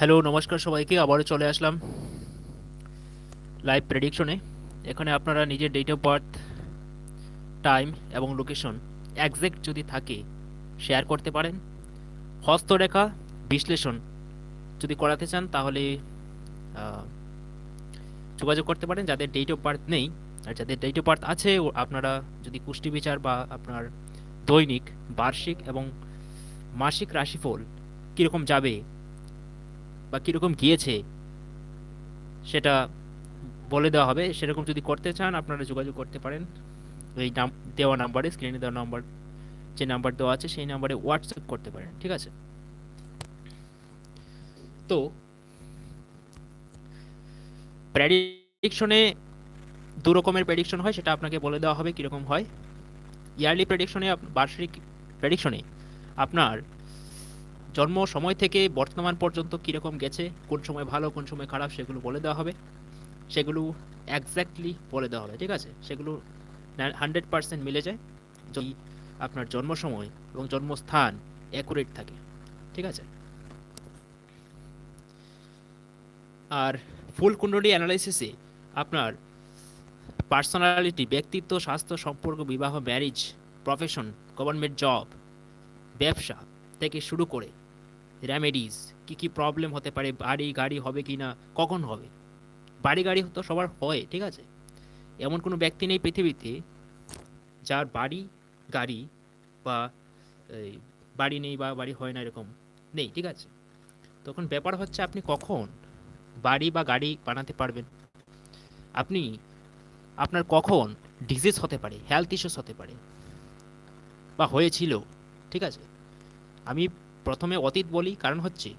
Hello নমস্কার সবাইকে, আবারও চলে আসলাম লাইভ প্রেডিকশনে এখানে আপনারা নিজের ডেট অফ বার্থ টাইম এবং লোকেশন একজ্যাক্ট যদি থাকে শেয়ার করতে পারেন। হস্তরেখা বিশ্লেষণ যদি করাতে চান, তাহলে যোগাযোগ করতে পারেন। যাদের ডেট অফ বার্থ নেই, আর যাদের ডেট অফ বার্থ আছে আপনারা যদি কুষ্টি বিচার বা আপনার দৈনিক, বার্ষিক এবং মাসিক রাশিফল কীরকম যাবে বা কীরকম গিয়েছে, সেটা বলে দেওয়া হবে। সেরকম যদি করতে চান, আপনারা যোগাযোগ করতে পারেন। এই নাম, দেওয়া নাম্বারে স্ক্রিনে দেওয়া নাম্বার যে নাম্বার দেওয়া আছে, সেই নাম্বারে হোয়াটসঅ্যাপ করতে পারেন, ঠিক আছে? তো প্রেডিকশনে দু রকমের প্রেডিকশন হয়, সেটা আপনাকে বলে দেওয়া হবে কীরকম হয়। ইয়ারলি প্রেডিকশনে বার্ষিক প্রেডিকশনে আপনার জন্ম সময় থেকে বর্তমান পর্যন্ত কীরকম গেছে, কোন সময় ভালো, কোন সময় খারাপ, সেগুলো বলে দেওয়া হবে। সেগুলো একজ্যাক্টলি বলে দেওয়া হবে, ঠিক আছে? সেগুলো হান্ড্রেড পার্সেন্ট মিলে যায় যদি আপনার জন্ম সময় এবং জন্মস্থান অ্যাকুরেট থাকে, ঠিক আছে? আর ফুল কুণ্ডলী অ্যানালাইসিসে আপনার পার্সোনালিটি ব্যক্তিত্ব, স্বাস্থ্য সম্পর্ক, বিবাহ ম্যারিজ প্রফেশন গভর্নমেন্ট জব ব্যবসা থেকে শুরু করে রেমেডিস কি কি প্রবলেম হতে পারে, বাড়ি, গাড়ি হবে কি না, কখন হবে? বাড়ি, গাড়ি তো সবার হয়, ঠিক আছে? এমন কোনো ব্যক্তি নেই পৃথিবীতে যার বাড়ি, গাড়ি বা বাড়ি নেই বা বাড়ি হয় না এরকম নেই, ঠিক আছে? তখন ব্যাপার হচ্ছে আপনি কখন বাড়ি বা গাড়ি বানাতে পারবেন? আপনি, আপনার কখন ডিজিজ হতে পারে হেলথ ইস্যুস হতে পারে বা হয়েছিল, ঠিক আছে? আমি প্রথমে অতীত বলি, কারণ হচ্ছে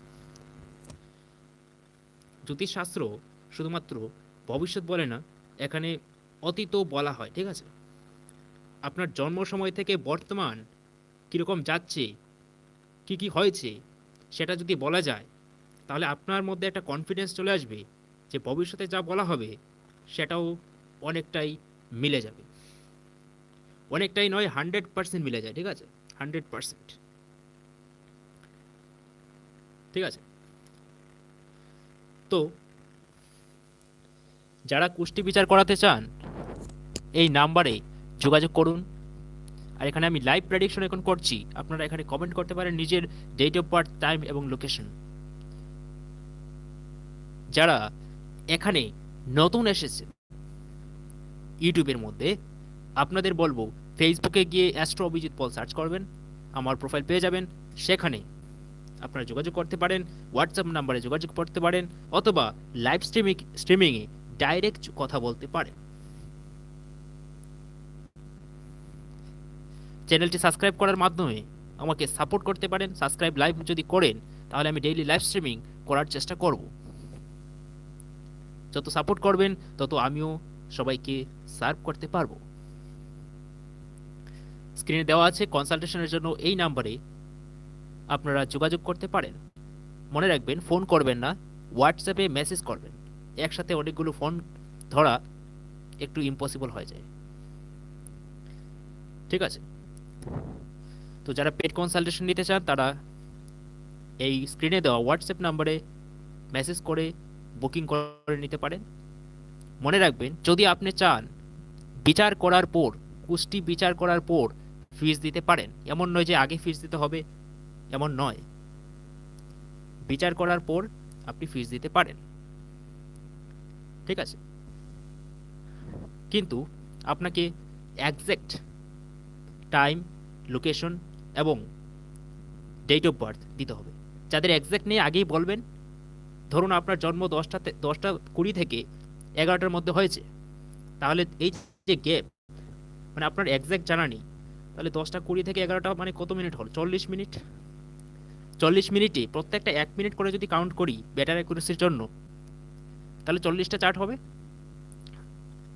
জ্যোতিষশাস্ত্র শুধুমাত্র ভবিষ্যৎ বলে না, এখানে অতীতও বলা হয়, ঠিক আছে? আপনার জন্ম সময় থেকে বর্তমান কীরকম যাচ্ছে, কি কি হয়েছে, সেটা যদি বলা যায়, তাহলে আপনার মধ্যে একটা কনফিডেন্স চলে আসবে যে ভবিষ্যতে যা বলা হবে, সেটাও অনেকটাই মিলে যাবে। অনেকটাই নয় হান্ড্রেড পার্সেন্ট মিলে যায়, ঠিক আছে? হান্ড্রেড পার্সেন্ট ঠিক আছে? তো, যারা কুষ্টি বিচার করাতে চান, এই নাম্বারে যোগাযোগ করুন। আর এখানে আমি লাইভ প্রেডিকশন এখন করছি। আপনারা এখানে কমেন্ট করতে পারেন নিজের ডেট অফ বার্থ টাইম এবং লোকেশন যারা এখানে নতুন এসেছে ইউটিউবের মধ্যে, আপনাদের বলব ফেসবুকে গিয়ে অ্যাস্ট্রো অভিজিৎ পল সার্চ করবেন। আমার প্রোফাইল পেয়ে যাবেন। সেখানে আপনারা যোগাযোগ করতে পারেন হোয়াটসঅ্যাপ নাম্বারে যোগাযোগ করতে পারেন, অথবা লাইভ স্ট্রিমিং স্ট্রিমিংয়ে ডাইরেক্ট কথা বলতে পারেন। চ্যানেলটি সাবস্ক্রাইব করার মাধ্যমে আমাকে সাপোর্ট করতে পারেন সাবস্ক্রাইব লাইভ যদি করেন, তাহলে আমি ডেইলি লাইভ স্ট্রিমিং করার চেষ্টা করব। যত সাপোর্ট করবেন, তত আমিও সবাইকে সার্ভ করতে পারব। স্ক্রিনে দেওয়া আছে কনসালটেশনের জন্য এই নাম্বারে আপনারা যোগাযোগ করতে পারেন। মনে রাখবেন, ফোন করবেন না, হোয়াটসঅ্যাপে মেসেজ করবেন। একসাথে অনেকগুলো ফোন ধরা একটু ইম্পসিবল হয়ে যায়। ঠিক আছে? তো যারা পেড কনসালটেশন নিতে চান, তারা এই স্ক্রিনে দেওয়া হোয়াটসঅ্যাপ নাম্বারে মেসেজ করে বুকিং করে নিতে পারেন। মনে রাখবেন, যদি আপনি চান বিচার করার পর, কুষ্টি বিচার করার পর ফিস দিতে পারেন। এমন নয় যে আগে ফিস দিতে হবে এমন নয়। বিচার করার পর আপনি ফিস দিতে পারেন। ঠিক আছে? কিন্তু আপনাকে একজ্যাক্ট টাইম লোকেশন এবং ডেট অফ বার্থ দিতে হবে। যাদের একজ্যাক্ট নেই, আগেই বলবেন। ধরুন আপনার জন্ম দশটাতে দশটা কুড়ি থেকে এগারোটার মধ্যে হয়েছে। তাহলে এই যে গ্যাপ মানে আপনার একজ্যাক্ট জানা নেই। তাহলে দশটা কুড়ি থেকে এগারোটা মানে কত মিনিট হলো? চল্লিশ মিনিট? চল্লিশ মিনিটে, প্রত্যেকটা এক মিনিট করে যদি কাউন্ট করি বেটার অ্যাকুরেসির জন্য, তাহলে চল্লিশটা চার্ট হবে।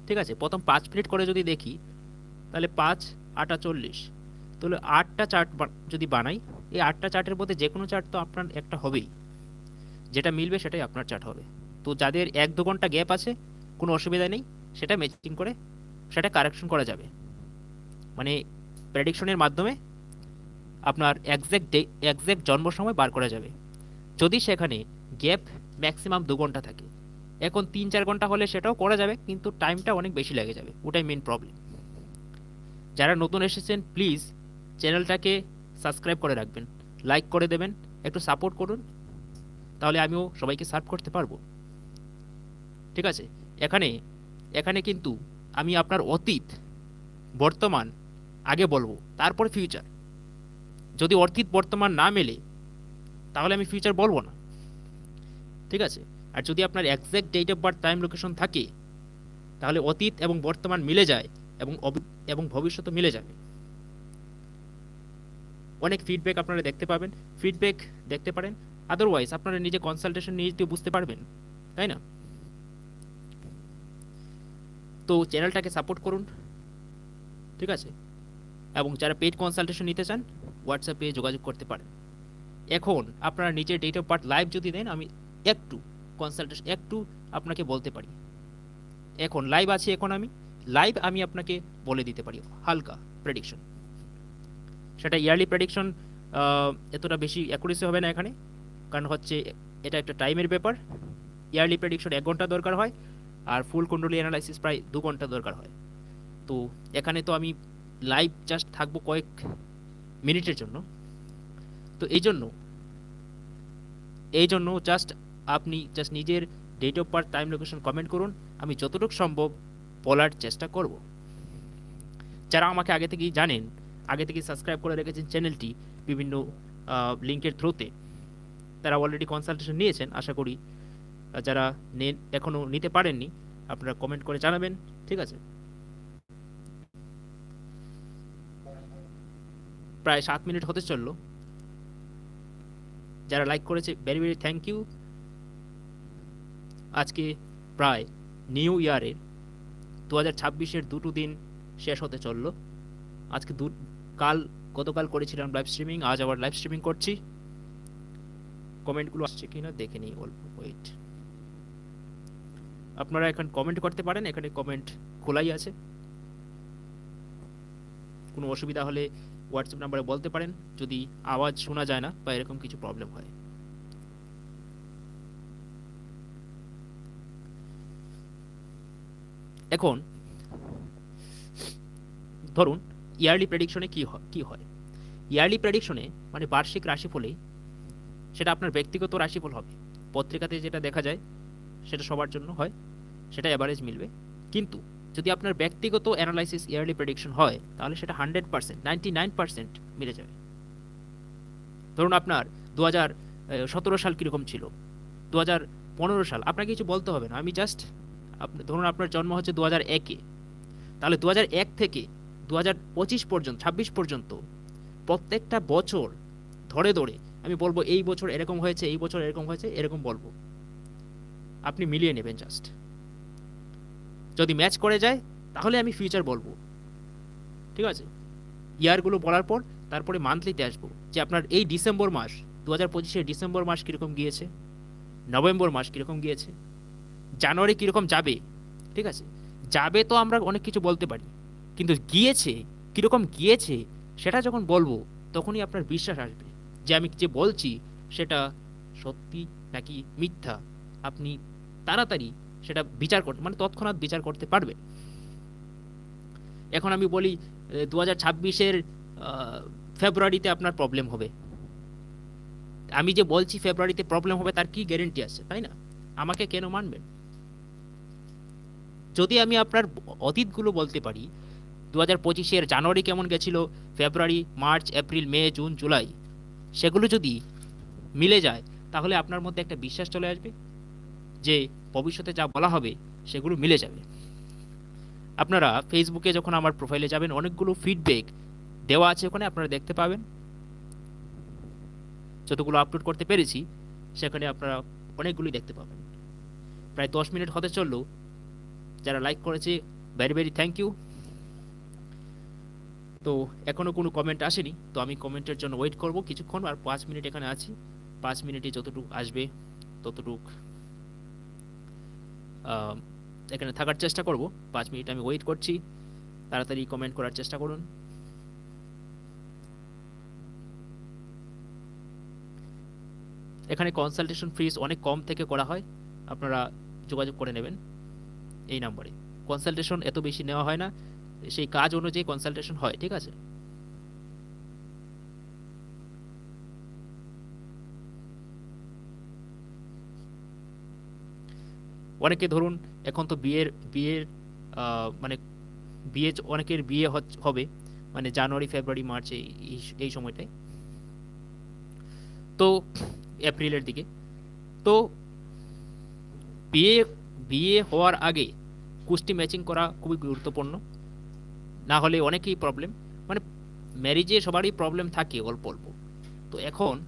ঠিক আছে? প্রথম পাঁচ মিনিট করে যদি দেখি, তাহলে পাঁচ আটা চল্লিশ। তাহলে আটটা চার্ট যদি বানাই, এই আটটা চার্টের মধ্যে যে কোনো চার্ট তো আপনার একটা হবেই। যেটা মিলবে সেটাই আপনার চার্ট হবে। তো যাদের এক দু ঘণ্টা গ্যাপ আছে, কোনো অসুবিধা নেই, সেটা ম্যাচিং করে, সেটা কারেকশন করা যাবে। মানে প্রেডিকশনের মাধ্যমে আপনার একজ্যাক্ট ডে একজ্যাক্ট জন্ম সময় বার করা যাবে। যদি সেখানে গ্যাপ ম্যাক্সিমাম দু ঘণ্টা থাকে, এখন তিন চার ঘণ্টা হলে সেটাও করা যাবে, কিন্তু টাইমটা অনেক বেশি লেগে যাবে, ওটাই মেন প্রবলেম যারা নতুন এসেছেন প্লিজ চ্যানেলটাকে সাবস্ক্রাইব করে রাখবেন লাইক করে দেবেন, একটু সাপোর্ট করুন, তাহলে আমিও সবাইকে সার্ভ করতে পারব। ঠিক আছে? এখানে এখানে কিন্তু আমি আপনার অতীত, বর্তমান, আগে বলব, তারপর ফিউচার যদি অতীত বর্তমান না মেলে, তাহলে আমি ফিউচার বলব না। ঠিক আছে? আর যদি আপনার exact date of birth time location থাকে, তাহলে অতীত এবং বর্তমান মিলে যায় এবং এবং ভবিষ্যৎ মিলে যাবে। অনেক ফিডব্যাক আপনারা দেখতে পাবেন। ফিডব্যাক দেখতে পারেন। আদারওয়াইজ আপনারা নিজে কনসালটেশন নিয়ে যদি বুঝতে পারবেন, তাই না? তো চ্যানেলটাকে সাপোর্ট করুন। ঠিক আছে? এবং যারা পেড কনসালটেশন নিতে চান হোয়াটসঅ্যাপে যোগাযোগ করতে পারেন। এখন আপনারা নিজের ডেট অফ বার্থ লাইভ যদি দেন, আমি একটু কনসালটেশন একটু আপনাকে বলতে পারি। এখন লাইভ আছে এখন আমি লাইভ আমি আপনাকে বলে দিতে পারি, হালকা প্রেডিকশন সেটা ইয়ারলি প্রেডিকশন এতটা বেশি অ্যাকুরেসি হবে না এখানে, কারণ হচ্ছে এটা একটা টাইমের ব্যাপার। ইয়ারলি প্রেডিকশন এক ঘণ্টা দরকার হয়, আর ফুল কুণ্ডলী অ্যানালাইসিস প্রায় দু ঘণ্টা দরকার হয়। তো এখানে তো আমি লাইভ জাস্ট থাকব কয়েক মিনিটের জন্য। তো এই জন্য এই জন্য জাস্ট আপনি জাস্ট নিজের date of birth time location comment করুন। আমি যতটুকু সম্ভব বলার চেষ্টা করব। যারা আমাকে আগে থেকেই জানেন, আগে থেকেই সাবস্ক্রাইব করে রেখেছেন চ্যানেলটি বিভিন্ন লিঙ্কের থ্রুতে তারা অলরেডি কনসালটেশন নিয়েছেন। আশা করি, যারা নে- এখনও নিতে পারেননি, আপনারা কমেন্ট করে জানাবেন, ঠিক আছে? প্রায় সাত মিনিট হতে চলল। যারা লাইক করেছে ভেরি ভেরি থ্যাংক ইউ আজকে প্রায় নিউ ইয়ারের দু হাজার ছাব্বিশের দুটো দিন শেষ হতে চলল। আজকে দু, কাল, গতকাল করেছিলাম লাইভ স্ট্রিমিং আজ আবার লাইভ স্ট্রিমিং করছি। কমেন্টগুলো আসছে কিনা দেখে নিই, অল্প ওয়েট আপনারা এখন কমেন্ট করতে পারেন, এখানে কমেন্ট খোলাই আছে। কোনো অসুবিধা হলে হোয়াটসঅ্যাপ নাম্বারে বলতে পারেন, যদি আওয়াজ শোনা যায় না বা এরকম কিছু প্রবলেম হয়। এখন, ধরুন ইয়ারলি প্রেডিকশনে কি হয় কি হয়? ইয়ারলি প্রেডিকশনে মানে বার্ষিক রাশিফলে, সেটা আপনার ব্যক্তিগত রাশিফল হবে। পত্রিকাতে যেটা দেখা যায়, সেটা সবার জন্য হয়, সেটা অ্যাভারেজ মিলবে। কিন্তু যদি আপনার ব্যক্তিগত অ্যানালাইসিস ইয়ারলি প্রেডিকশন হয়, তাহলে সেটা hundred percent ninety nine percent মিলে যাবে। ধরুন আপনার দু হাজার সতেরো সাল কীরকম ছিল? দু হাজার পনেরো সাল, আপনাকে কিছু বলতে হবে না। আমি জাস্ট ধরুন আপনার জন্ম হচ্ছে দু হাজার একে। তাহলে দু হাজার এক থেকে দু হাজার পঁচিশ পর্যন্ত, ছাব্বিশ পর্যন্ত প্রত্যেকটা বছর ধরে ধরে আমি বলব, এই বছর এরকম হয়েছে, এই বছর এরকম হয়েছে, এরকম বলব। আপনি মিলিয়ে নেবেন জাস্ট যদি ম্যাচ করে যায়, তাহলে আমি ফিউচার বলব। ঠিক আছে? ইয়ারগুলো বলার পর, তারপরে মান্থলিতে আসব। যে আপনার এই ডিসেম্বর মাস দু হাজার পঁচিশের ডিসেম্বর মাস কীরকম গিয়েছে? নভেম্বর মাস কীরকম গিয়েছে? জানুয়ারি কীরকম যাবে? ঠিক আছে? যাবে তো আমরা অনেক কিছু বলতে পারি। কিন্তু গিয়েছে, কীরকম গিয়েছে, সেটা যখন বলব, তখনই আপনার বিশ্বাস আসবে। যে আমি যে বলছি, সেটা সত্যি নাকি মিথ্যা? আপনি তাড়াতাড়ি সেটা বিচার করতে মানে তৎক্ষণাৎ বিচার করতে পারবে। এখন আমি বলি দু হাজার ছাব্বিশের ফেব্রুয়ারিতে আপনার প্রবলেম হবে। আমি যে বলছি ফেব্রুয়ারিতে প্রবলেম হবে, তার কি গ্যারেন্টি আছে, তাই না? আমাকে কেন মানবেন? যদি আমি আপনার অতীতগুলো বলতে পারি দু হাজার পঁচিশের জানুয়ারি কেমন গেছিল? February, March, April, May, June, July, সেগুলো যদি মিলে যায়, তাহলে আপনার মধ্যে একটা বিশ্বাস চলে আসবে। যে ভবিষ্যতে যা বলা হবে সেগুলো মিলে যাবে। আপনারা ফেসবুকে যখন আমার প্রোফাইলে যাবেন, অনেকগুলো ফিডব্যাক দেওয়া আছে ওখানে, আপনারা দেখতে পাবেন। যতগুলো আপলোড করতে পেরেছি, সেখানে আপনারা অনেকগুলি দেখতে পাবেন। প্রায় দশ মিনিট হতে চলল। যারা লাইক করেছে ভেরি ভেরি থ্যাংক ইউ তো এখনও কোনো কমেন্ট আসেনি। তো আমি কমেন্টের জন্য ওয়েট করব কিছুক্ষণ, আর পাঁচ মিনিট এখানে আছি। পাঁচ মিনিটে যতটুকু আসবে, ততটুক এখানে থাকার চেষ্টা করব। পাঁচ মিনিট আমি ওয়েট করছি। তাড়াতাড়ি কমেন্ট করার চেষ্টা করুন। এখানে কনসালটেশন ফিস অনেক কম থেকে করা হয়। আপনারা যোগাযোগ করে নেবেন এই নাম্বারে কনসালটেশন এত বেশি নেওয়া হয় না। সেই কাজ অনুযায়ী কনসালটেশন হয়, ঠিক আছে? অনেকে ধরুন এখন তো বিয়ের বিয়ের মানে বিয়ে অনেকের বিয়ে হবে মানে জানুয়ারি, ফেব্রুয়ারি, মার্চ এই, এই- সময়টায়। তো এপ্রিলের দিকে। তো বিয়ে বিয়ে হওয়ার আগে কুষ্টি ম্যাচিং করা খুবই গুরুত্বপূর্ণ। না হলে অনেকেই প্রবলেম মানে ম্যারিজে সবারই প্রবলেম থাকে অল্প অল্প। তো এখন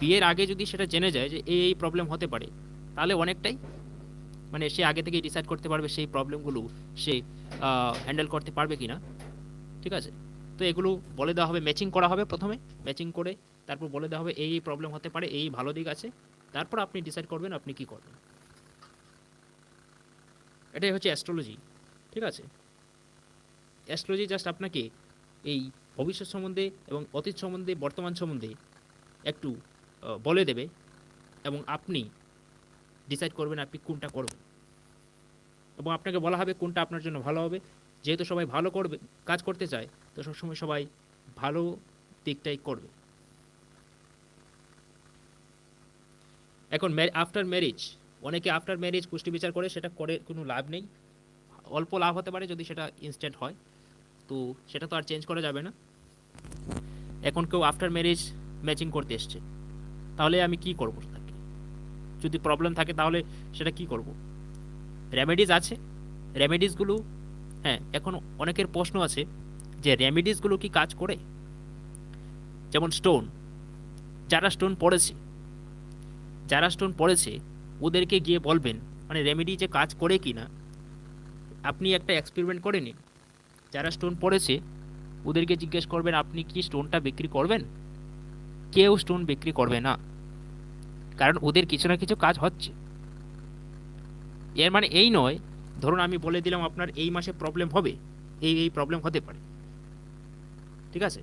বিয়ের আগে যদি সেটা জেনে যায় যে এই প্রবলেম হতে পারে, তাহলে অনেকটাই মানে সে আগে থেকেই ডিসাইড করতে পারবে সেই প্রবলেমগুলো সে হ্যান্ডেল করতে পারবে কি না ঠিক আছে? তো এগুলো বলে দেওয়া হবে ম্যাচিং করা হবে প্রথমে। ম্যাচিং করে তারপর বলে দেওয়া হবে, এই এই প্রবলেম হতে পারে, এই ভালো দিক আছে। তারপর আপনি ডিসাইড করবেন আপনি কি করবেন। এটাই হচ্ছে অ্যাস্ট্রোলজি ঠিক আছে? অ্যাস্ট্রোলজি জাস্ট আপনাকে এই ভবিষ্যৎ সম্বন্ধে এবং অতীত সম্বন্ধে, বর্তমান সম্বন্ধে একটু বলে দেবে। এবং আপনি ডিসাইড করবেন আপনি কোনটা করবেন। এবং আপনাকে বলা হবে কোনটা আপনার জন্য ভালো হবে। যেহেতু সবাই ভালো করবে, কাজ করতে চায়, তো সবসময় সবাই ভালো দিকটাই করবে। এখন আফটার ম্যারেজ অনেকে আফটার ম্যারেজ কুষ্টি বিচার করে, সেটা করে কোনো লাভ নেই। অল্প লাভ হতে পারে যদি সেটা ইনস্ট্যান্ট হয়। তো সেটা তো আর চেঞ্জ করা যাবে না। এখন কেউ আফটার ম্যারেজ ম্যাচিং করতে এসছে। তাহলে আমি কি করব? যদি প্রবলেম থাকে তাহলে সেটা কি করব? রেমেডিস আছে। রেমেডিসগুলো হ্যাঁ এখন অনেকের প্রশ্ন আছে যে রেমেডিসগুলো কি কাজ করে? যেমন স্টোন যারা স্টোন পড়েছে, যারা স্টোন পড়েছে, ওদেরকে গিয়ে বলবেন মানে রেমেডি যে কাজ করে কি না আপনি একটা এক্সপেরিমেন্ট করে নিন। যারা স্টোন পড়েছে, ওদেরকে জিজ্ঞেস করবেন, আপনি কি স্টোনটা বিক্রি করবেন? কেউ স্টোন বিক্রি করবে না। কারণ ওদের কিছু না কিছু কাজ হচ্ছে। এর মানে এই নয়, ধরুন আমি বলে দিলাম আপনার এই মাসে প্রবলেম হবে, এই এই প্রবলেম হতে পারে। ঠিক আছে?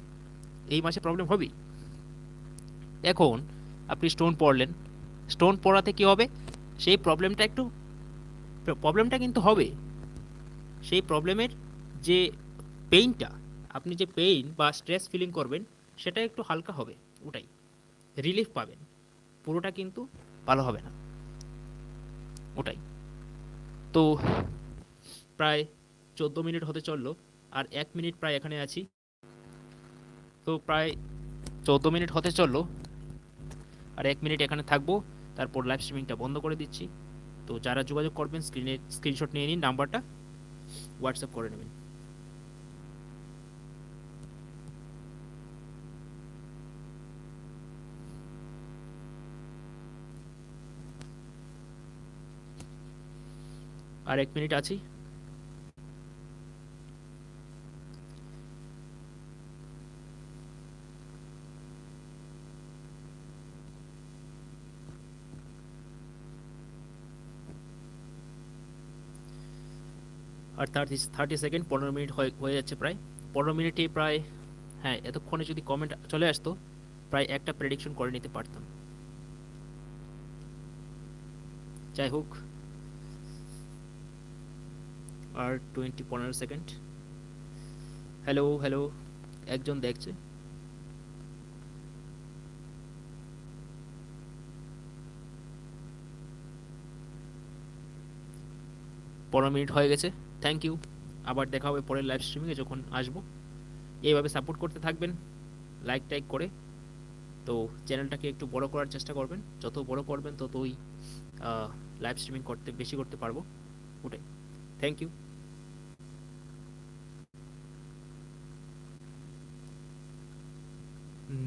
এই মাসে প্রবলেম হবেই। এখন আপনি স্টোন পড়লেন। স্টোন পড়াতে কি হবে? সেই প্রবলেমটা একটু প্রবলেমটা কিন্তু হবে। সেই প্রবলেমের যে পেইনটা আপনি যে পেইন বা স্ট্রেস ফিলিং করবেন, সেটা একটু হালকা হবে, ওটাই। রিলিফ পাবেন। পুরোটা কিন্তু ভালো হবে না। ওটাই। তো প্রায় চোদ্দ মিনিট হতে চলল, আর এক মিনিট প্রায় এখানে আছি। তো প্রায় চোদ্দ মিনিট হতে চলল, আর এক মিনিট এখানে থাকব। তারপর লাইভ স্ট্রিমিংটা বন্ধ করে দিচ্ছি। তো যারা যোগাযোগ করবেন স্ক্রিনে স্ক্রিনশট নিয়ে নিন, নাম্বারটা হোয়াটসঅ্যাপ করে নেবেন। আর এক মিনিট আছি। আর থার্টি থার্টি সেকেন্ড পনেরো মিনিট হয়ে যাচ্ছে প্রায়। পনেরো মিনিটে প্রায় হ্যাঁ এতক্ষণে যদি কমেন্ট চলে আসতো, প্রায় একটা প্রেডিকশন করে নিতে পারতাম। যাই হোক। আর টোয়েন্টি পনেরো সেকেন্ড হ্যালো হ্যালো একজন দেখছে। পনেরো মিনিট হয়ে গেছে। থ্যাংক ইউ আবার দেখা হবে পরের লাইভ স্ট্রিমিংয়ে যখন আসব। এইভাবে সাপোর্ট করতে থাকবেন লাইক টাইক করে। তো চ্যানেলটাকে একটু বড় করার চেষ্টা করবেন। যত বড় করবেন, ততই লাইভ স্ট্রিমিং করতে, বেশি করতে পারব। ওটাই। Thank you